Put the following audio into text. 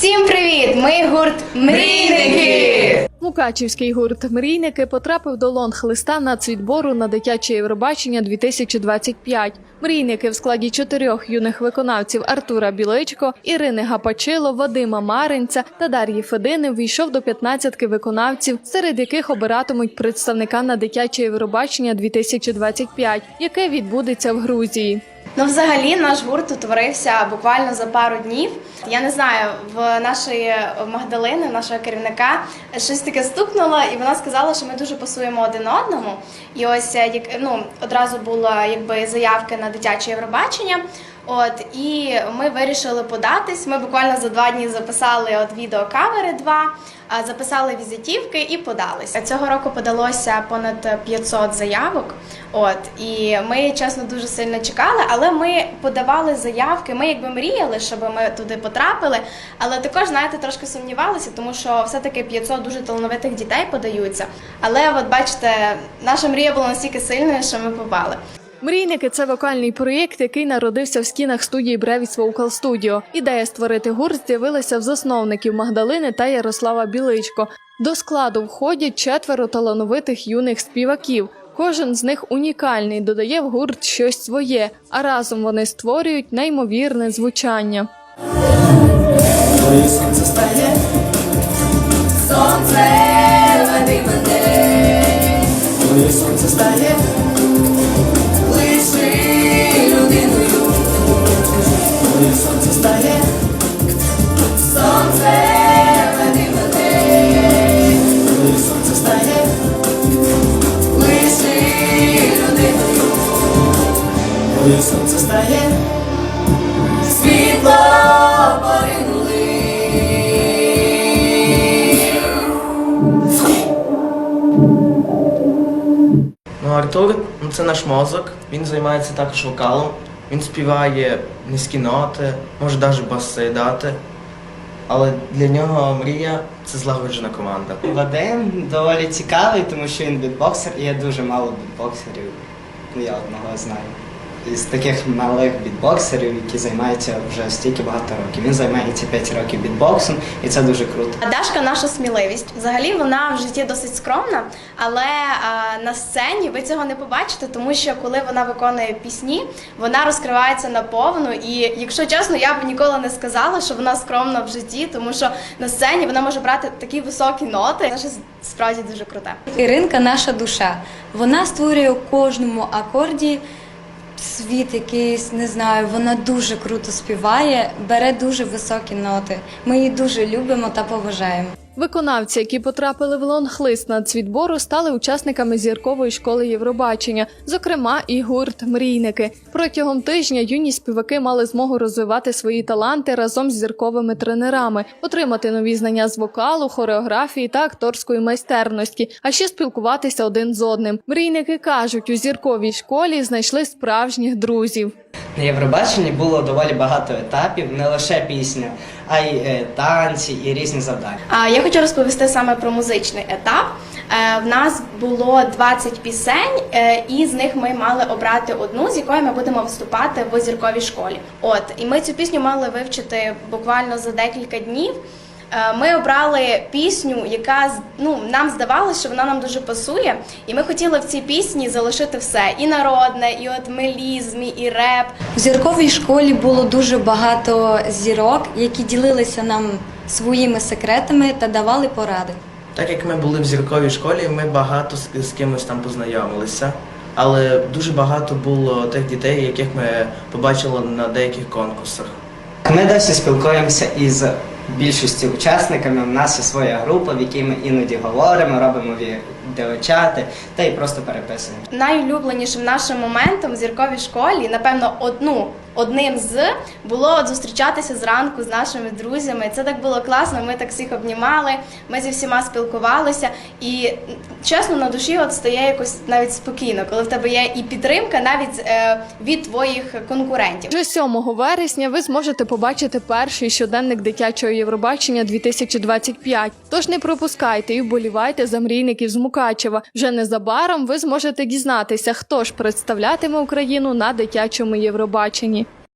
Всім привіт! Ми гурт Мрійники! Мукачівський гурт Мрійники потрапив до лонг-листа нацвідбору на дитяче Євробачення 2025. Мрійники в складі чотирьох юних виконавців Артура Біличко, Ірини Гапачило, Вадима Маринця та Дар'ї Федини війшов до 15 виконавців, серед яких обиратимуть представника на дитяче Євробачення 2025, яке відбудеться в Грузії. Ну, взагалі, наш гурт утворився буквально за пару днів. Я не знаю, в нашої Магдалини, нашого керівника, щось таке стукнуло, і вона сказала, що ми дуже пасуємо один одному. І ось е, як ну одразу була якби заявки на дитяче Євробачення. От і ми вирішили податись. Ми буквально за два дні записали от відеокавери два, записали візитівки і подалися. Цього року подалося понад 500 заявок. От і ми чесно дуже сильно чекали, але ми подавали заявки. Ми якби мріяли, щоб ми туди потрапили. Але також, знаєте, трошки сумнівалися, тому що все-таки 500 дуже талановитих дітей подаються. Але от бачите, наша мрія була настільки сильною, що ми попали. Мрійники це вокальний проєкт, який народився в стінах студії Бревіс Vocal Studio. Ідея створити гурт з'явилася в засновників Магдалини та Ярослава Біличко. До складу входять четверо талановитих юних співаків. Кожен з них унікальний, додає в гурт щось своє, а разом вони створюють неймовірне звучання. Сонце стає, Сонце веди мене, сонце стає, коли сонце стає, сонце мене, коли сонце стає, лиши людиною, коли сонце стає, світло поринули. Ну, Артур ну, це наш мозок, він займається також вокалом, він співає низькі ноти, може навіть баси дати. Але для нього мрія це злагоджена команда. Вадим доволі цікавий, тому що він бітбоксер, і є дуже мало бітбоксерів. Я одного знаю. Із таких малих бітбоксерів, які займаються вже стільки багато років. Він займається 5 років бітбоксом, і це дуже круто. Дашка наша сміливість. Взагалі вона в житті досить скромна, але а, на сцені ви цього не побачите, тому що коли вона виконує пісні, вона розкривається наповну. І якщо чесно, я б ніколи не сказала, що вона скромна в житті, тому що на сцені вона може брати такі високі ноти. Вона справді дуже круте. Іринка наша душа. Вона створює у кожному акорді світ якийсь, не знаю, вона дуже круто співає, бере дуже високі ноти. Ми її дуже любимо та поважаємо. Виконавці, які потрапили в лонг-лист нацвідбору, стали учасниками зіркової школи Євробачення, зокрема і гурт Мрійники. Протягом тижня юні співаки мали змогу розвивати свої таланти разом з зірковими тренерами, отримати нові знання з вокалу, хореографії та акторської майстерності, а ще спілкуватися один з одним. Мрійники кажуть, у зірковій школі знайшли справжніх друзів. На Євробаченні було доволі багато етапів, не лише пісня, а й е, танці і різні завдання. А я хочу розповісти саме про музичний етап. Е, В нас було 20 пісень, е, і з них ми мали обрати одну, з якою ми будемо виступати в зірковій школі. От і ми цю пісню мали вивчити буквально за декілька днів. Е, Ми обрали пісню, яка з- ну нам здавалося, що вона нам дуже пасує, і ми хотіли в цій пісні залишити все: і народне, і от мелізм, і реп, В зірковій школі було дуже багато зірок, які ділилися нам своїми секретами та давали поради. Так як ми були в зірковій школі, ми багато з, з кимось там познайомилися. Але дуже багато було тих дітей, яких ми побачили на деяких конкурсах. Ми досі спілкуємося із більшістю учасниками. У нас є своя група, в якій ми іноді говоримо, робимо відеочати та й просто переписуємо. найулюбленішим нашим моментом в зірковій школі, напевно, одну одним з було от зустрічатися зранку з нашими друзями. Це так було класно. Ми так всіх обнімали, ми зі всіма спілкувалися. І чесно, на душі от стає якось навіть спокійно, коли в тебе є і підтримка навіть е, від твоїх конкурентів. Вже 7 вересня ви зможете побачити перший щоденник дитячого Євробачення 2025. Тож не пропускайте і вболівайте за мрійників з Мукачева. Вже незабаром ви зможете дізнатися, хто ж представлятиме Україну на дитячому Євробаченні.